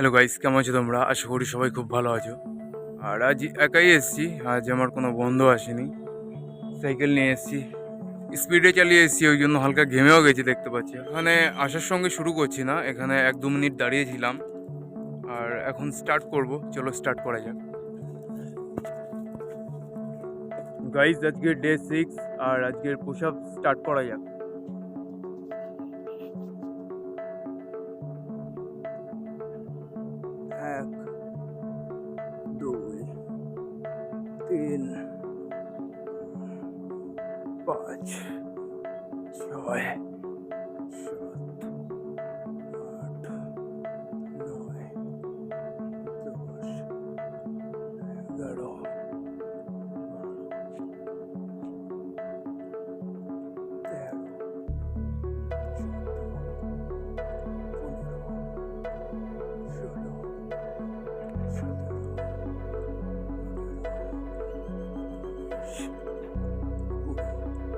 Hello guys কেমন আছো তোমরা? আশা করি সবাই খুব ভালো আছো। আর আজ একাই এসেছি, আজ আমার কোনো বন্ধু আসেনি। সাইকেল নিয়ে এসেছি। স্পিডে চালিয়ে এসেছি, ওই জন্য হালকা ঘেমেও গেছি, দেখতে পাচ্ছি। এখানে আসার সঙ্গে শুরু করছি না, এখানে এক দু মিনিট দাঁড়িয়েছিলাম। আর এখন স্টার্ট করব, চলো স্টার্ট করা যাক। গাইস আজকে ডে সিক্স আর আজকের পুশ আপ স্টার্ট করা যাক। in. Patrz. Joy.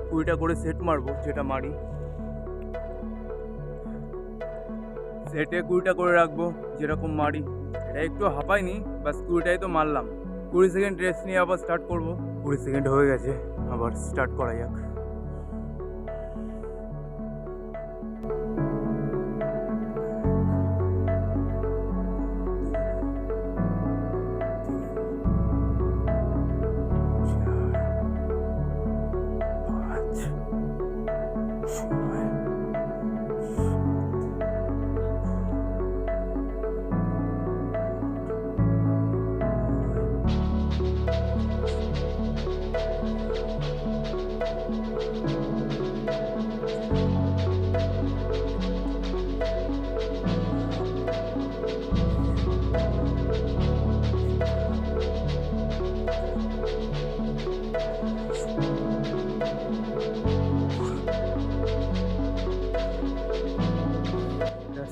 কুড়িটা করে সেট মারবো, যেটা মারি। সেটে কুড়িটা করে রাখব, যেরকম মারি। এটা একটু হাঁপাইনি বাস কুড়িটাই তো মারলাম। কুড়ি সেকেন্ড রেস্ট নিয়ে আবার স্টার্ট করব। কুড়ি সেকেন্ড হয়ে গেছে, আবার স্টার্ট করা যাক।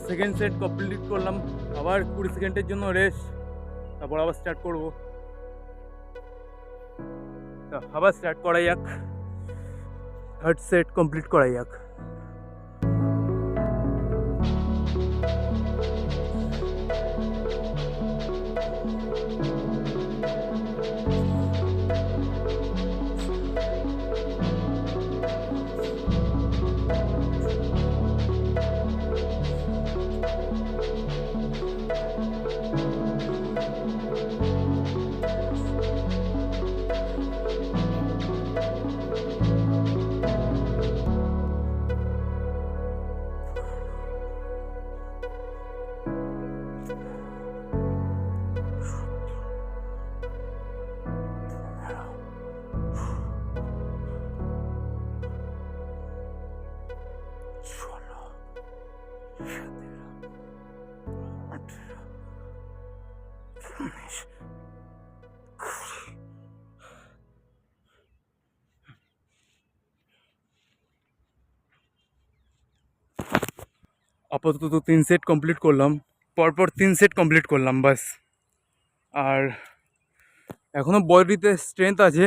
সেকেন্ড সেট কমপ্লিট করলাম। আবার কুড়ি সেকেন্ডের জন্য রেস্ট তারপর আবার স্টার্ট করব। আবার স্টার্ট করা যাক। থার্ড সেট কমপ্লিট করা যাক। আপাতত তিন সেট কমপ্লিট করলাম। পরপর তিন সেট কমপ্লিট করলাম বাস আর এখনও বডিতে স্ট্রেংথ আছে।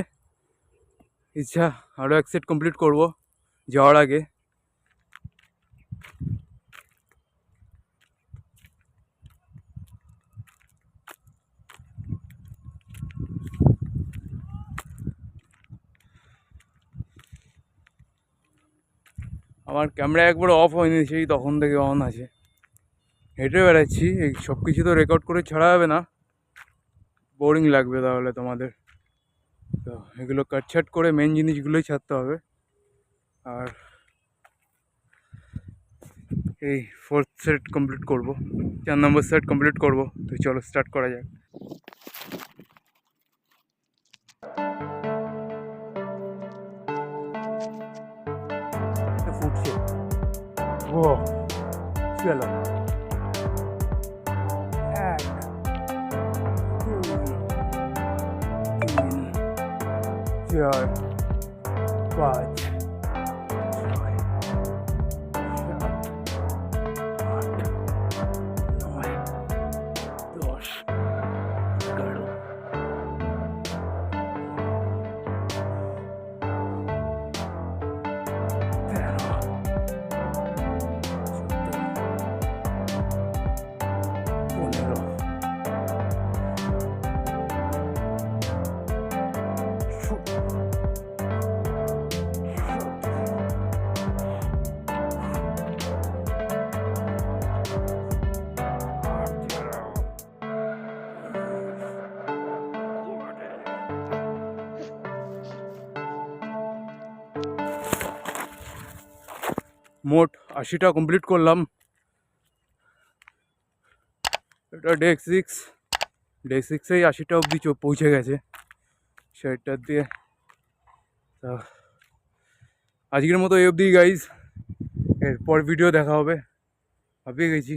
ইচ্ছা আরও এক সেট কমপ্লিট করব যাওয়ার আগে। আমার ক্যামেরা একবার অফ হয়নি, সেই তখন থেকে অন আছে। হেঁটে বেড়াচ্ছি, এই সব কিছু তো রেকর্ড করে ছাড়া হবে না। বোরিং লাগবে তাহলে তোমাদের। তো এগুলো কাটছাট করে মেন জিনিসগুলোই ছাড়তে হবে। আর এই ফোর্থ সেট কমপ্লিট করব, চার নম্বর সেট কমপ্লিট করব। তো চলো স্টার্ট করা যাক। ফুটছে ও চলো এক দুই তিন চার পাঁচ ছয় মোট আশিটা কমপ্লিট করলাম। এটা ডেক সিক্স ডে সিক্সেই আশিটা অবধি পৌঁছে গেছে। শেয়ারটার দিয়ে তা আজকের মতো এই অবধি গাইজ এরপর ভিডিও দেখা হবে। ভাবিয়ে গেছি।